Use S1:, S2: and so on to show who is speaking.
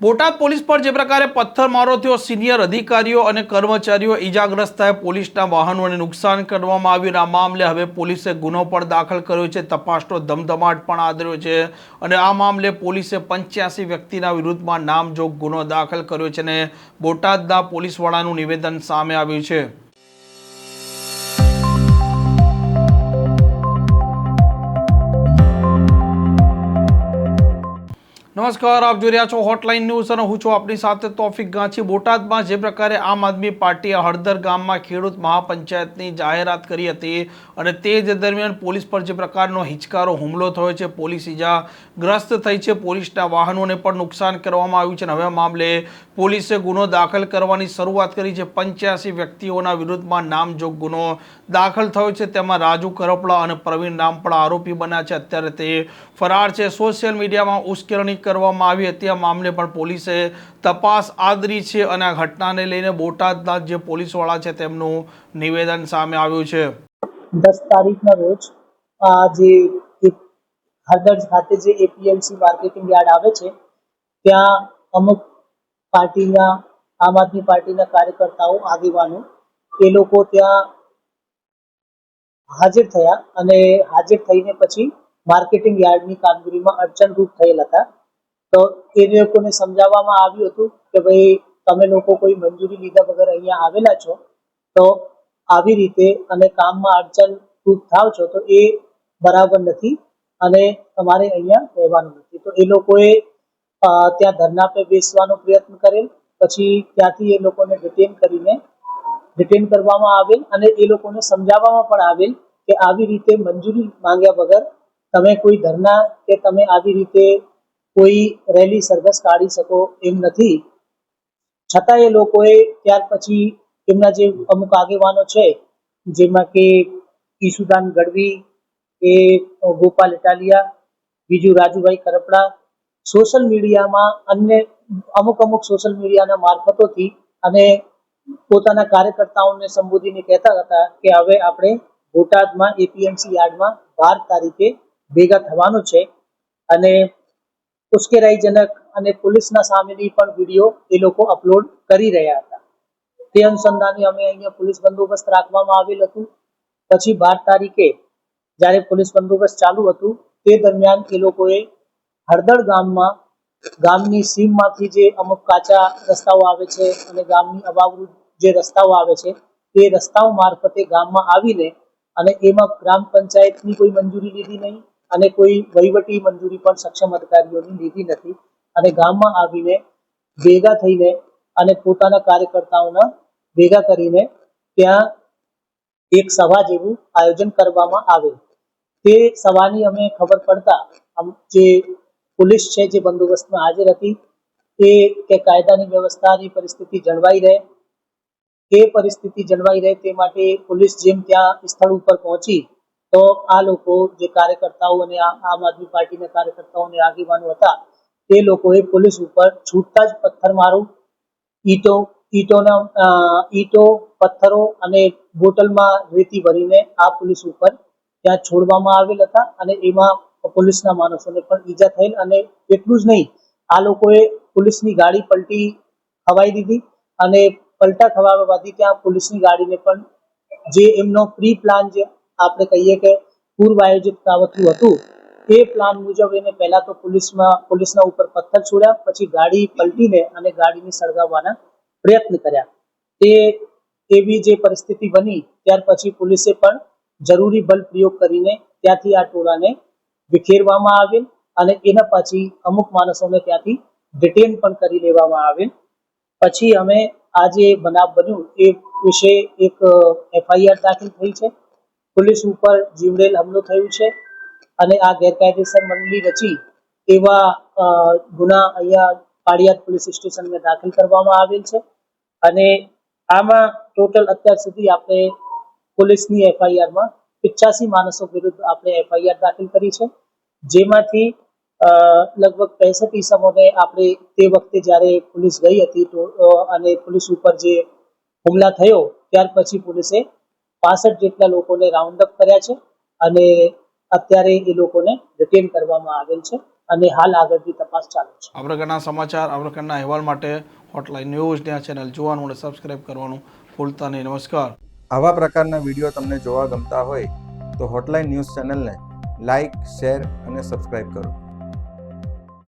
S1: Botad police પર જે પ્રકારે પથ્થરમારો થયો, સિનિયર અધિકારીઓ અને કર્મચારીઓ ઇજાગ્રસ્ત થયા. પોલીસના વાહનોને નુકસાન કરવામાં આવ્યું આ મામલે હવે પોલીસે ગુનો પણ દાખલ કર્યો છે. તપાસનો ધમધમાટ પણ આદર્યો છે અને આ મામલે પોલીસે પંચ્યાસી વ્યક્તિના વિરુદ્ધમાં નામજોગ ગુનો દાખલ કર્યો છે અને બોટાદના પોલીસ વડાનું નિવેદન સામે આવ્યું છે. નમસ્કાર, આપ જોઈ રહ્યા છો હોટલાઇન ન્યૂઝ અને હું છું આપની સાથે તોફિક ગાંચી બોટાદમાં જે પ્રકારે આમ આદમી પાર્ટીએ હળદર ગામમાં ખેડૂત મહાપંચાયતની જાહેરાત કરી હતી અને તે જ દરમિયાન પોલીસ પર જે પ્રકારનો હિચકારો હુમલો થયો છે, પોલીસ ઇજાગ્રસ્ત થઈ છે, પોલીસના વાહનોને પણ નુકસાન કરવામાં આવ્યું છે અને હવે મામલે પોલીસે ગુનો દાખલ કરવાની શરૂઆત કરી છે. પંચ્યાસી વ્યક્તિઓના વિરુદ્ધમાં નામજોગ ગુનો દાખલ થયો છે. તેમાં રાજુ કરપડા અને પ્રવીણ પણ આરોપી બન્યા છે. અત્યારે તે ફરાર છે. સોશિયલ મીડિયામાં ઉશ્કેરણી કરવામાં આવી હતી. આ મામલે પણ પોલીસે તપાસ આદરી છે અને આ ઘટનાને લઈને બોટાદના જે પોલીસવાળા છે તેમનું નિવેદન સામે આવ્યું છે.
S2: દસ તારીખના રોજ જે હળદર ખાતે જે એપીએમસી માર્કેટિંગ યાર્ડ આવે છે, ત્યાં અમુક પાર્ટીના, આમ આદમી પાર્ટીના કાર્યકર્તાઓ, આગેવાનો, એ લોકો ત્યાં હાજર થયા અને હાજર થઈને પછી માર્કેટિંગ યાર્ડની કામગીરીમાં અડચણરૂપ થયેલ હતા. તો એ લોકોને સમજાવવામાં આવ્યું હતું કે ભાઈ, તમે લોકો કોઈ મંજૂરી લીધા વગર અહીંયા આવેલા છો, તો આવી રીતે અને કામમાં અડચણ અડચણરૂપ થાવ છો, તો એ બરાબર નથી અને તમારે અહીંયા રહેવાનું નથી. તો એ લોકોએ ત્યાં ધરના પર બેસવાનો પ્રયત્ન કરેલ, પછી ત્યાંથી એ લોકોને ડિટેન કરીને ડિટેન કરવામાં આવેલ અને એ લોકોને સમજાવવામાં પણ આવેલ કે આવી રીતે મંજૂરી માંગ્યા વગર તમે કોઈ ધરના કે તમે આવી રીતે કોઈ રેલી સરઘસ કાઢી શકો એમ નથી. છતાં એ લોકોએ ત્યાર પછી એમના જે અમુક આગેવાનો છે, જેમાં કે ઈસુદાન ગઢવી, એ ગોપાલ ઇટાલિયા, બીજું રાજુભાઈ કરપડા, સોશિયલ મીડિયામાં અન્ય અમુક અમુક સોશિયલ મીડિયાના મારફતોથી અને પોતાના કાર્યકર્તાઓને સંબોધીને કહેતા હતા કે હવે આપણે બોટાદમાં એપીએમસી યાર્ડમાં બાર તારીખે ભેગા થવાનું છે અને ઉશ્કેરાઈજનક અને પોલીસના સામેની પણ વીડિયો એ લોકો અપલોડ કરી રહ્યા હતા. તે અનુસંધાને અમે અહીંયા પોલીસ બંદોબસ્ત રાખવામાં આવેલ હતું. પછી બાર તારીખે જ્યારે પોલીસ બંદોબસ્ત ચાલુ હતું, તે દરમિયાન એ લોકોએ હળદળ ગામમાં, ગામની સીમમાંથી જે અમુક કાચા રસ્તાઓ આવે છે અને ગામની અબાવરૂ જે રસ્તાઓ આવે છે, તે રસ્તાઓ મારફતે ગામમાં આવીને અને એમાં ગ્રામ પંચાયતની કોઈ મંજૂરી લીધી નહીં. અને કોઈ વહીવટી મંજૂરી પણ સક્ષમ અધિકારીઓની લીધી નથી. અને ગામમાં આવીને ભેગા થઈને અને પોતાના કાર્યકર્તાઓના ભેગા કરીને ત્યાં એક સભા જેવું આયોજન કરવામાં આવે. તે સભાની અમે ખબર પડતા જે પોલીસ છે, જે બંદોબસ્તમાં હાજર હતી, એ કે કાયદાની વ્યવસ્થાની પરિસ્થિતિ જળવાઈ રહે. એ પરિસ્થિતિ જળવાઈ રહે તે માટે પોલીસ જેમ ત્યાં સ્થળ ઉપર પહોંચી તો આ લોકો જે કાર્યકર્તાઓ અને આમ આદમી પાર્ટીના કાર્યકર્તાઓ અને આગેવાનો હતા, તે લોકોએ પોલીસ ઉપર છૂટતા જ પથ્થરમારો ઈટો, ઈટોના ઈટો, પથ્થરો અને બોટલમાં રેતી ભરીને આ પોલીસ ઉપર ત્યાં છોડવામાં આવેલ હતા અને એમાં પોલીસના માણસોને પણ ઈજા થયેલ અને એટલું જ નહીં, આ લોકોએ પોલીસની ગાડી પલટી ખવાઈ દીધી અને પલટા ખવાવવાથી ત્યાં પોલીસની ગાડીને પણ જે એમનો પ્રી પ્લાન જે આપણે કહીએ કે પૂર્વ આયોજિત કાવતરું હતું. એ પ્લાન મુજબ એને પહેલા તો પોલીસમાં, પોલીસના ઉપર પથ્થર છોડ્યા, પછી ગાડી પલટીને અને ગાડીને સળગાવવાના પ્રયત્ન કર્યા. તે એવી જે પરિસ્થિતિ બની, ત્યાર પછી પોલીસે પણ જરૂરી બલ પ્રયોગ કરીને ત્યાંથી આ ટોળાને વિખેરવામાં આવેલ અને એના પછી અમુક માણસોને ત્યાંથી ડિટેન પણ કરી લેવામાં આવેલ. પછી અમે આ જે બનાવ બન્યું, એ વિશે એક એફઆઈઆર દાખલ થઈ છે. પોલીસ ઉપર જીવડેલ હુમલો થયું છે અને આ ગેરકાયદેસર મંડળી રચી એવા ગુના અહીંયા પાડિયાદ પોલીસ સ્ટેશનમાં દાખલ કરવામાં આવેલ છે. અને આમાં ટોટલ અત્યાર સુધી આપણે પોલીસની એફઆઈઆરમાં પિચ્યાસી માણસો વિરુદ્ધ આપણે એફઆઈઆર દાખલ કરી છે. જેમાંથી લગભગ પેસઠ ઈસમોને આપણે તે વખતે જ્યારે પોલીસ ગઈ હતી તો અને પોલીસ ઉપર જે હુમલા થયો, ત્યાર પછી પોલીસે પાસઠ જેટલા લોકોને રાઉન્ડ અપ કર્યા છે અને અત્યારે એ લોકોને રિટેન કરવામાં આવેલ છે અને હાલ આગળની તપાસ ચાલુ છે.
S1: આ પ્રકારના સમાચાર આ પ્રકારના અહેવાલ માટે હોટલાઇન ન્યૂઝ આ ચેનલ જોવાનું અને સબસ્ક્રાઇબ કરવાનું ભૂલતા નહીં. નમસ્કાર.
S3: આવા પ્રકારના વીડિયો તમને જોવા ગમતા હોય તો હોટલાઇન ન્યૂઝ ચેનલને લાઇક શેર અને સબસ્ક્રાઇબ કરો.